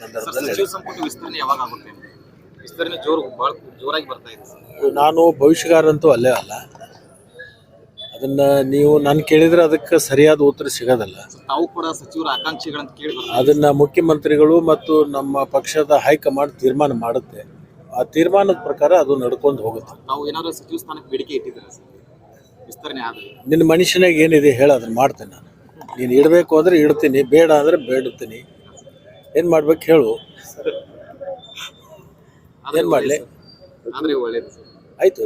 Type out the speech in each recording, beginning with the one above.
ಸಚಿವ ಸಂಪುಟ ವಿಸ್ತರಣೆ ಯಾವಾಗ ಆಗುತ್ತೆ? ವಿಸ್ತರಣೆ ಜೋರು ಬಹಳ ಜೋರಾಗಿ ಬರ್ತಾ ಇದೆ ಸರ್. ನಾನು ಭವಿಷ್ಯಗಾರಂತೂ ಅಲ್ಲೇ ಅಲ್ಲ. ಅದನ್ನ ನೀವು ನಾನು ಕೇಳಿದ್ರೆ ಅದಕ್ಕೆ ಸರಿಯಾದ ಉತ್ತರ ಸಿಗೋದಲ್ಲ. ತಾವು ಕೂಡ ಸಚಿವರ ಆಕಾಂಕ್ಷಿಗಳಂತ ಕೇಳಿ ಅದನ್ನ ಮುಖ್ಯಮಂತ್ರಿಗಳು ಮತ್ತು ನಮ್ಮ ಪಕ್ಷದ ಹೈಕಮಾಂಡ್ ತೀರ್ಮಾನ ಮಾಡುತ್ತೆ. ಆ ತೀರ್ಮಾನದ ಪ್ರಕಾರ ಅದು ನಡ್ಕೊಂಡು ಹೋಗುತ್ತೆ. ನಾವು ಏನಾದ್ರು ಸಚಿವ ಸ್ಥಾನಕ್ಕೆ ಬೇಡಿಕೆ ಇಟ್ಟಿದ್ದೀರಾ ವಿಸ್ತರಣೆ ಆದರೆ. ನಿನ್ನ ಮನುಷ್ಯನಾಗ ಏನಿದೆ ಹೇಳ ಅದನ್ನ ಮಾಡ್ತೇನೆ ನಾನು. ನೀನು ಇಡಬೇಕು ಅಂದ್ರೆ ಇಡ್ತೀನಿ ಬೇಡ ಅಂದ್ರೆ ಬೇಡುತ್ತೀನಿ. ಏನು ಮಾಡ್ಬೇಕು ಹೇಳು. ಏನ್ ಮಾಡ್ಲಿ? ಒಳ್ಳೇದು. ಆಯ್ತು.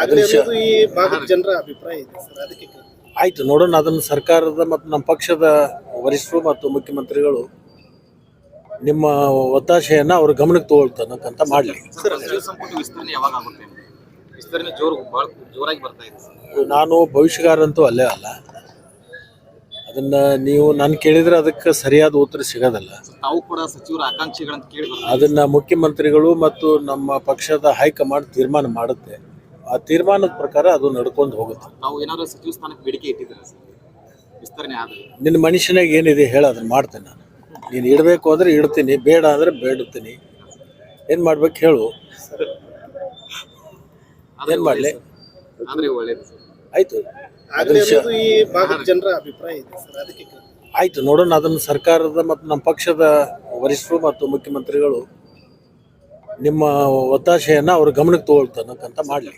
ಆಗ್ಲಿ ಅದನ್ನ ಈ ಭಾಗದ ಜನರ ಅಭಿಪ್ರಾಯ ಇದೆ ಸರ್ ಅದಕ್ಕೆ ಕೇಳ್ದೆ. ಆಯ್ತು ನೋಡೋಣ. ಅದನ್ನು ಸರ್ಕಾರದ ಮತ್ತು ನಮ್ಮ ಪಕ್ಷದ ವರಿಷ್ಠರು ಮತ್ತು ಮುಖ್ಯಮಂತ್ರಿಗಳು ನಿಮ್ಮ ಒತ್ತಾಶೆಯನ್ನು ಅವ್ರ ಗಮನಕ್ಕೆ ತಗೊಳ್ತಾನಂತ ಮಾಡಲಿ. ಸರ್ ಸಚಿವ ವಿಸ್ತರಣೆ ಯಾವಾಗ ಆಗುತ್ತೆ? ವಿಸ್ತರಣೆ ಜೋರು ಬಹಳ ಜೋರಾಗಿ ಬರ್ತಾ ಇದೆ ಸರ್. ನಾನು ಭವಿಷ್ಯಗಾರಂತೂ ಅಲ್ಲೇ ಅಲ್ಲ. ಅದನ್ನ ನೀವು ನಾನು ಕೇಳಿದ್ರೆ ಅದಕ್ಕೆ ಸರಿಯಾದ ಉತ್ತರ ಸಿಗೋದಲ್ಲ. ತಾವು ಕೂಡ ಸಚಿವರ ಆಕಾಂಕ್ಷಿಗಳಂತ ಕೇಳಿ ಅದನ್ನ ಮುಖ್ಯಮಂತ್ರಿಗಳು ಮತ್ತು ನಮ್ಮ ಪಕ್ಷದ ಹೈಕಮಾಂಡ್ ತೀರ್ಮಾನ ಮಾಡುತ್ತೆ. ಆ ತೀರ್ಮಾನದ ಪ್ರಕಾರ ಅದು ನಡ್ಕೊಂಡು ಹೋಗುತ್ತೆ. ನಾವು ಏನಾದ್ರು ಸಚಿವ ಸ್ಥಾನಕ್ಕೆ ಬೇಡಿಕೆ ಇಟ್ಟಿದ್ದೀರಾ ಸರ್? ವಿಸ್ತರಣೆ ಆದರೆ. ನಿನ್ನ ಮನುಷ್ಯನಾಗ ಏನಿದೆ ಹೇಳ ಅದನ್ನ ಮಾಡ್ತೇನೆ ನಾನು. ನೀನು ಇಡಬೇಕು ಅಂದ್ರೆ ಇಡ್ತೀನಿ ಬೇಡ ಅಂದ್ರೆ ಬೇಡುತ್ತೀನಿ. ಏನು ಮಾಡ್ಬೇಕು ಹೇಳು. ಏನು ಮಾಡ್ಲಿ? ಆದ್ರೆ ಒಳ್ಳೇದು ಸರ್. ಆಯ್ತು. ಈ ಭಾಗದ ಜನರ ಅಭಿಪ್ರಾಯ ಇದೆ ಸರ್ ಅದಕ್ಕೆ ಆಯ್ತು ನೋಡೋಣ. ಅದನ್ನು ಸರ್ಕಾರದ ಮತ್ತು ನಮ್ಮ ಪಕ್ಷದ ವರಿಷ್ಠರು ಮತ್ತು ಮುಖ್ಯಮಂತ್ರಿಗಳು ನಿಮ್ಮ ಒತ್ತಾಸೆಯನ್ನ ಅವ್ರ ಗಮನಕ್ಕೆ ತಗೊಳ್ತಾನಕ್ಕಂತ ಮಾಡಲಿ.